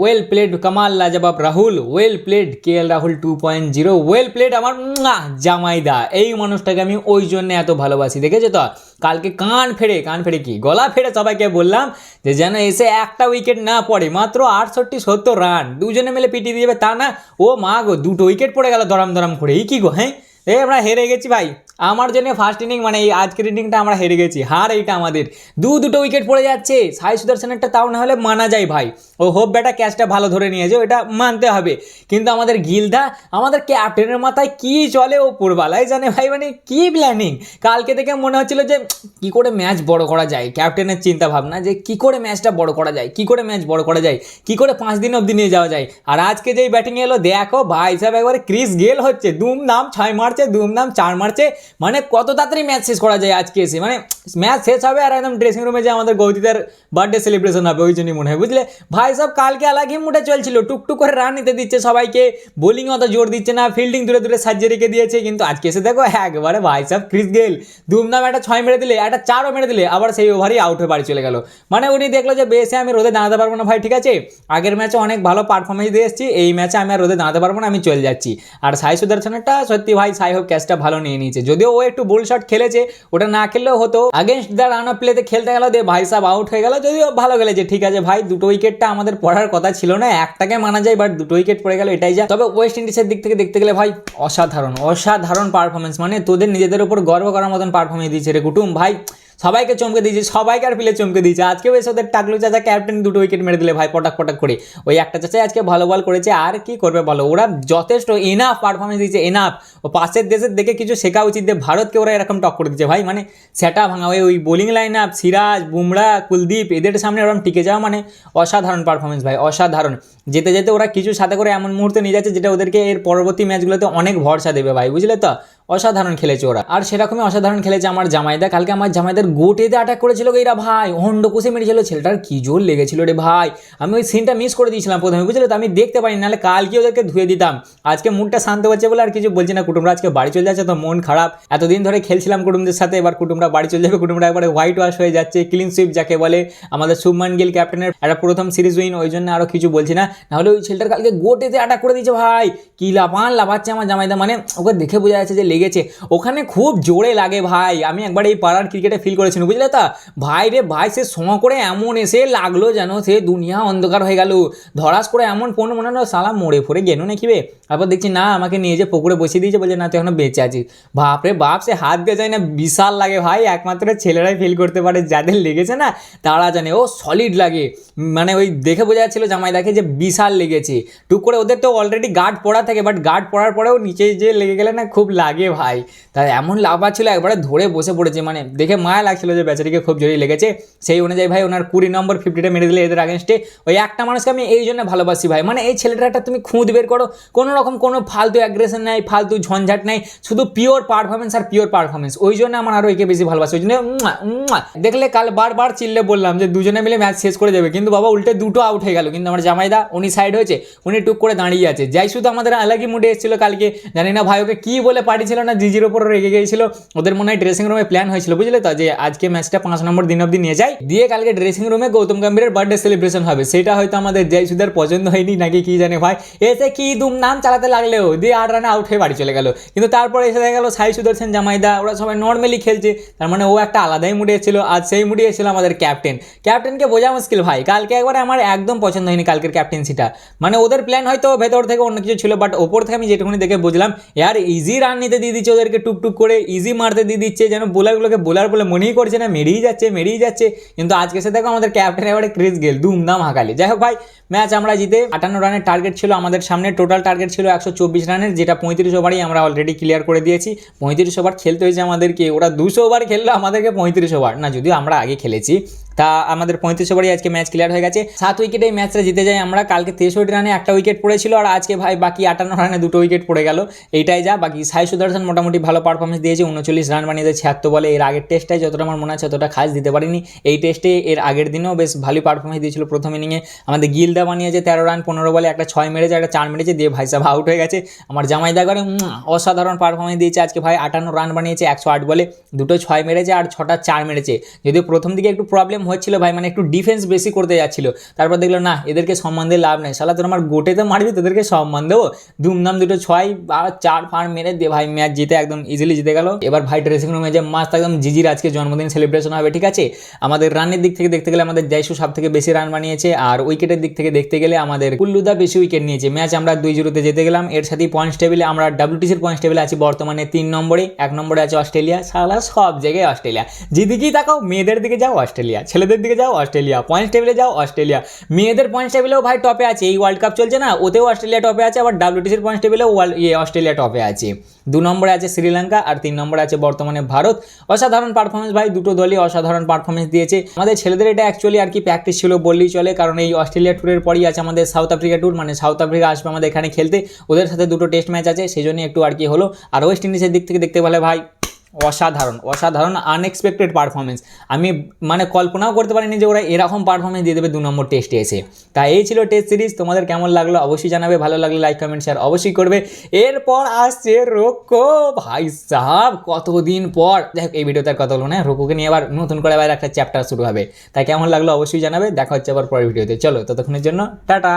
Well played কামাল লাজবাব Rahul well played K L Rahul two point zero well played আমার জামাইদা। এই মানুষটাকে আমি ওই জন্য এত ভালোবাসি, দেখেছ তো? কালকে কান ফেড়ে কান ফেড়ে কি? গলা ফেড়ে সবাইকে বললাম যে যেন এসে একটা উইকেট না পড়ে, মাত্র আটষট্টি সত্তর রান দুজনে মিলে পিটি দিয়ে যাবে, তা না? ও মা গো, দুটো উইকেট পড়ে গেল দরাম দরাম করে। এই কি গো হ্যাঁ? এই আমরা হেরে গেছি ভাই। আমার জন্য ফার্স্ট ইনিং মানে এই আজকের ইনিংটা আমরা হেরে গেছি, হার এইটা আমাদের। দু দুটো উইকেট পড়ে যাচ্ছে, সাই সুদর্শনেরটা তাও না হলে মানা যায় ভাই। ও হোপ ব্যাটা ক্যাচটা ভালো ধরে নিয়েছে এটা মানতে হবে। কিন্তু আমাদের গিলদা, আমাদের ক্যাপ্টেনের মাথায় কি চলে ও পূর্বালায় জানে ভাই মানে কি প্ল্যানিং কালকে থেকে মনে হচ্ছিল যে, কি করে ম্যাচ বড় করা যায়? ক্যাপ্টেনের চিন্তা ভাবনা যে কি করে ম্যাচটা বড় করা যায়, কি করে ম্যাচ বড় করা যায়, কি করে পাঁচ দিন অবধি নিয়ে যাওয়া যায়? আর আজকে যেই ব্যাটিং এলো, দেখো ভাই সাহেব একবারে ক্রিস গেল হচ্ছে দুম নাম ছয় মারছে দুম নাম চার মারছে মানে কত তাড়াতাড়ি ম্যাচ শেষ করা যায় আজকে এসে? মানে ম্যাচ শেষ হবে আর একদম ড্রেসিং রুমে যে আমাদের গৌতিদার বার্থডে সেলিব্রেশন হবে, ওই জন্যই মনে হয়, বুঝলে? ভাই, সব কালকে আলাগি মুটে চলছিল, টুকটুক করে রান নিতে দিচ্ছে সবাইকে বোলিং অত জোর দিচ্ছে না ফিল্ডিং দূরে দূরে সাজিয়ে রেখে দিয়েছে, কিন্তু আজকে এসে দেখো, একবারে ভাই সাহেব ক্রিস গেল ধুমধাম একটা ছয় মেরে দিলে, একটা চারও মেরে দিলে, আবার সেই ওভারই আউট হয়ে বাড়ি চলে গেল। মানে উনি দেখল যে, বেশে, আমি রোদে দাঁড়াতে পারব না, ভাই, ঠিক আছে? আগের ম্যাচে অনেক ভালো পারফরমেন্স দিয়ে এসেছি, এই ম্যাচে আমি আর রোদে দাঁড়াতে পারব না, আমি চলে যাচ্ছি। আর সাই সুদর্শনেরটা সত্যি ভাই, সাই হোক ক্যাচটা ভালো নিয়ে নিয়েছে। যদিও ও একটু বোল শট খেলেছে, ওটা না খেললেও হতো। আগেনস্ট দ্য রান অফ প্লেতে খেলতে গেল দিয়ে ভাই সাহেব আউট হয়ে গেল, যদিও ভালো খেলেছে, ঠিক আছে ভাই, দুটো উইকেটটা আমাদের পড়ার কথা ছিল না, একটাকে মানা যায় বাট দুটো উইকেট পড়ে গেল, এটাই যা। তবে ওয়েস্ট ইন্ডিজের দিক থেকে দেখতে গেলে ভাই, অসাধারণ অসাধারণ পারফরমেন্স মানে তোদের নিজেদের উপর গর্ব করার মতন পারফরমেন্স দিয়েছে রে কুটুম। ভাই সবাইকে চমকে দিয়েছে, সবাইকে আর পিলে চমকে দিয়েছে। আজকেও এসে ওদের টাকলু চাচা ক্যাপ্টেন দুটো উইকেট মেরে দিলে ভাই, পটাক পটাক করে। ওই একটা চাচাই আজকে ভালো বল করেছে, আর কি করবে বলো? ওরা যথেষ্ট এনাফ পারফরমেন্স দিয়েছে এনাফ ও পাশের দেশের দেখে কিছু শেখা উচিত যে ভারতকে ওরা এরকম টক করে দিচ্ছে ভাই মানে সেটা ভাঙা, ওই ওই bowling line up Siraj, Bumrah, Kuldeep, এদের সামনে ওরকম টিকে যাওয়া মানে অসাধারণ পারফরমেন্স ভাই, অসাধারণ। যেতে যেতে ওরা কিছু সাথে করে এমন মুহূর্তে নিয়ে যাচ্ছে যেটা ওদেরকে এর পরবর্তী ম্যাচগুলোতে অনেক ভরসা দেবে ভাই, বুঝলে তো? অসাধারণ খেলেছে ওরা। আর সেরকমই অসাধারণ খেলেছে আমার জামাইদা। কালকে আমার জামাইদার গোটেতে অ্যাটাক করেছিল এরা ভাই। হন্ড কুসে মেরেছিল। ছেলেটার কি জোর লেগেছিল রে ভাই। আমি ওই সিনটা মিস করে দিয়েছিলাম প্রথমে, বুঝলে তো? আমি দেখতে পারি নাহলে কালকে ওদেরকে ধুয়ে দিতাম। আজকে মুডটা শান্ত হচ্ছে বলে আর কিছু বলছি না। কুটুমরা আজকে বাড়ি চলে যাচ্ছে তো মন খারাপ। এতদিন ধরে খেলছিলাম কুটুমদের সাথে, এবার কুটুমরা বাড়ি চলে যাবে, কুটুমরা একবারে হোয়াইট ওয়াশ হয়ে যাচ্ছে ক্লিন সুইপ যাকে বলে। আমাদের শুভমান গিল ক্যাপ্টেনের একটা প্রথম সিরিজ উইন ওই জন্য আরও কিছু বলছি না। নাহলে ওই ছেলেটার কালকে গোটেতে অ্যাটাক করে দিয়েছে ভাই। কি লাপান লাপাচ্ছে আমার জামাইদা। মানে ওকে দেখে বোঝা যাচ্ছে যে লেগেছে। ওখানে খুব জোরে লাগে ভাই। আমি একবার এই পাড়ার ক্রিকেটে ফিল করেছি বুঝলে তা ভাই রে ভাই, সে সম করে এমন এসে লাগল যেন সে দুনিয়া অন্ধকার হয়ে গেল। ধরাস করে এমন ফোন মনে হলো সালা মরে ফরে গেল নাকি বে? তারপর দেখছি, না, আমাকে নিয়ে যে পুকুরে বসিয়ে দিয়েছে বলছে না, তুই এখনও বেঁচে আছিস। বাপ রে বাপ, সে হাত দিয়ে যায় না, বিশাল লাগে ভাই। একমাত্র ছেলেরাই ফিল করতে পারে, যাদের লেগেছে না, তারা জানে। ও সলিড লাগে। মানে ওই দেখে বোঝা যাচ্ছিল জামাই দেখে যে বিশাল লেগেছে। টুক করে ওদের তো অলরেডি গার্ড পড়া থাকে বাট গার্ড পড়ার পরেও নিচে যে লেগে গেলে না, খুব লাগে ভাই। তাই এমন লাভা ছিল একবারে ধরে বসে পড়েছে মানে দেখে মায়া লাগছিল যে বেচারিকে খুব জোরে লেগেছে। সেই অনুযায়ী ভাই ওনার কুড়ি নম্বর ফিফটিটা মেরে দিলে এদের আগেনস্টে ওই একটা মানুষকে আমি এই জন্য ভালোবাসি ভাই। মানে এই ছেলেটার একটা তুমি খুঁত বের করো, কোনো রকম কোনো ফালতু অ্যাগ্রেশন নাই, ফালতু ঝঞ্ঝাট নাই, শুধু পিওর পারফরমেন্স আর পিওর পারফরমেন্স ওই জন্য আমার আরও একে বেশি ভালোবাসি, ওই জন্য। দেখলে কাল বারবার চিল্লে বললাম যে দুজনে মিলে ম্যাচ শেষ করে যাবে কিন্তু বাবা উল্টে দুটো আউট হয়ে গেল। কিন্তু আমার জামাইদা, উনি সাইড হয়েছে, উনি টুক করে দাঁড়িয়ে আছে। যাই শুধু আমাদের আলাগি মুডে এসেছিল কালকে, জানি না ভাই ওকে কী বলে পাঠিয়েছিল না জিজির ওপর রেগে গিয়েছিল। ওদের মনে হয় ড্রেসিং রুমে প্ল্যান হয়েছিল, বুঝলে তো? যে আজকে ম্যাচটা পাঁচ নম্বর দিন অবধি নিয়ে যায় দিয়ে কালকে ড্রেসিং রুমে গৌতম গম্ভীরের বার্থডে সেলিব্রেশন হবে। সেটা হয়তো আমাদের জয় সুদার পছন্দ হয়নি নাকি, কি জানে ভাই? এসে কি দুম নাম চালাতে লাগলেও দিয়ে আট রানে আউট হয়ে বাড়ি চলে গেল। কিন্তু তারপরে এসে দেখা গেল সাই সুদর্শন জামাইদা, ওরা সবাই নর্মালি খেলছে। তার মানে ও একটা আলাদাই মুডে এসেছিল। আর সেই মুডে এসেছিল আমাদের ক্যাপ্টেন ক্যাপ্টেনকে বোঝা মুশকিল ভাই। কালকে একবার আমার একদম পছন্দ হয়নি কালকের ক্যাপ্টেন্সিটা মানে ওদের প্ল্যান হয়তো ভেতর থেকে অন্য কিছু ছিল বাট ওপর থেকে আমি যেটুকুনি দেখে বুঝলাম ইয়ার ইজি রান নিতে দিয়ে দিচ্ছে ওদেরকে টুকটুক করে ইজি মারতে দিয়ে দিচ্ছে, যেন বোলারগুলোকে বোলার বলে মনেই করছে না, মেরেই যাচ্ছে মেরেই যাচ্ছে। কিন্তু আজকে সে দেখো আমাদের ক্যাপ্টেন এবারে ক্রিস গেল দুমদাম হাঁকালি। যাই হোক ভাই ম্যাচ আমরা জিতে আটান্ন রানের টার্গেট ছিল আমাদের সামনে টোটাল টার্গেট ছিল একশো চব্বিশ রানের যেটা পঁয়ত্রিশ ওভারই আমরা অলরেডি ক্লিয়ার করে দিয়েছি। পঁয়ত্রিশ ওভার খেলতে হয়েছে আমাদেরকে, ওরা দুশো ওভার খেললো আমাদেরকে পঁয়ত্রিশ ওভার না, যদিও আমরা আগে খেলেছি তা আমাদের পঁয়ত্রিশ ওভারই আজকে ম্যাচ ক্লিয়ার হয়ে গেছে। সাত উইকেটে ম্যাচটা জিতে যায় আমরা। কালকে তেষট্টি রানে একটা উইকেট পড়েছিল আর আজকে ভাই বাকি আটান্ন রানে দুটো উইকেট পড়ে গেল। এইটাই যা, বাকি সাই সুদর্শন মোটামুটি ভালো পারফরমেন্স দিয়েছে, উনচল্লিশ রান বানিয়ে দেয় ছিয়াত্তর বলে। এর আগের টেস্টটাই যতটা আমার মনে আছে ততটা খাস দিতে পারিনি। এই টেস্টে এর আগের দিনেও বেশ ভালো পারফরমেন্স দিয়েছিল প্রথম ইনিংয়ে আমাদের গিলদা বানিয়েছে, তেরো রান পনেরো বলে, একটা ছয় মেরেছে, একটা চার মেরেছে, দিয়ে ভাই সাহেব আউট হয়ে গেছে। আমার জামাইদা করে অসাধারণ পারফরমেন্স দিয়েছে আজকে ভাই। আটান্ন রান বানিয়েছে, একশো আট বলে, দুটো ছয় মেরেছে আর ছটা চার মেরেছে। যদিও প্রথম দিকে একটু প্রবলেম হচ্ছিল ভাই মানে একটু ডিফেন্স বেশি করতে যাচ্ছিল। তারপর দেখল, না, এদেরকে সম্মান দিয়ে লাভ নেই। শালা, তোর আমার গোটে গোটেতে মারবি, তোদেরকে সম্মান দেবো? ধুমধাম দুটো ছয় আর চার ফার মেরে দিয়ে ভাই ম্যাচ জিতে একদম ইজিলি জিতে গেল। এবার ভাই ড্রেসিং রুমে যে মাস্ত একদম জিজির আজকে জন্মদিন সেলিব্রেশন হবে, ঠিক আছে? আমাদের রানের দিক থেকে দেখতে গেলে আমাদের জয়সু সব থেকে বেশি রান বানিয়েছে, আর উইকেটের দিক থেকে দেখতে গেলে আমাদের কুল্লুদা বেশি উইকেট নিয়েছে। ম্যাচ আমরা দুই জিরোতে জিতে গেলাম। এর সাথে পয়েন্টস টেবিলে আমরা ডাব্লিউটিসির পয়েন্টস টেবিলে আছি বর্তমানে তিন নম্বরে। এক নম্বরে আছে অস্ট্রেলিয়া। সালা সব জায়গায় অস্ট্রেলিয়া। যেদিকেই তাকাও, মেয়েদের দিকে যাও, অস্ট্রেলিয়া। ছেলেদের দিকে যাও, অস্ট্রেলিয়া। পয়েন্টস টেবিলে যাও, অস্ট্রেলিয়া। মেয়েদের পয়েন্টস টেবিলেও ভাই টপে আছে, এই ওয়ার্ল্ড কাপ চলছে না, ওতেও অস্ট্রেলিয়া টপে আছে, আবার ডাব্লিউটিসির পয়েন্টস টেবিলেও ইয়ে অস্ট্রেলিয়া টপে আছে। দু নম্বরে আছে শ্রীলঙ্কা, আর তিন নম্বরে আছে বর্তমানে ভারত। অসাধারণ পারফরমেন্স ভাই, দুটো দলই অসাধারণ পারফরমেন্স দিয়েছে। আমাদের ছেলেদের এটা অ্যাকচুয়ালি আর কি প্র্যাকটিস ছিল বললেই চলে, কারণ এই অস্ট্রেলিয়া ট্যুরের পরই আছে আমাদের সাউথ আফ্রিকা ট্যুর মানে সাউথ আফ্রিকা আসবে আমাদের এখানে খেলতে। ওদের সাথে দুটো টেস্ট ম্যাচ আছে সেই জন্য একটু আর কি হলো। আর ওয়েস্ট ইন্ডিজের দিক থেকে দেখতে পেলে ভাই অসাধারণ অসাধারণ আনএক্সপেক্টেড পারফরমেন্স আমি মানে কল্পনাও করতে পারিনি যে ওরা এরকম পারফরমেন্স দিয়ে দেবে দু নম্বর টেস্টে এসে। তা এই ছিল টেস্ট সিরিজ তোমাদের কেমন লাগল অবশ্যই জানাবে, ভালো লাগলে লাইক কমেন্ট শেয়ার অবশ্যই করবে। এরপর আসছে রোকো, ভাই সাহাব, কতদিন পর? দেখ এই ভিডিওতে আর কথা হলো না, রোকোকে নিয়ে আবার নতুন করে আবার একটা চ্যাপ্টার শুরু হবে। তাই কেমন লাগল অবশ্যই জানাবে, দেখা হচ্ছে আবার পরের ভিডিওতে। চলো, ততক্ষণের জন্য, টাটা!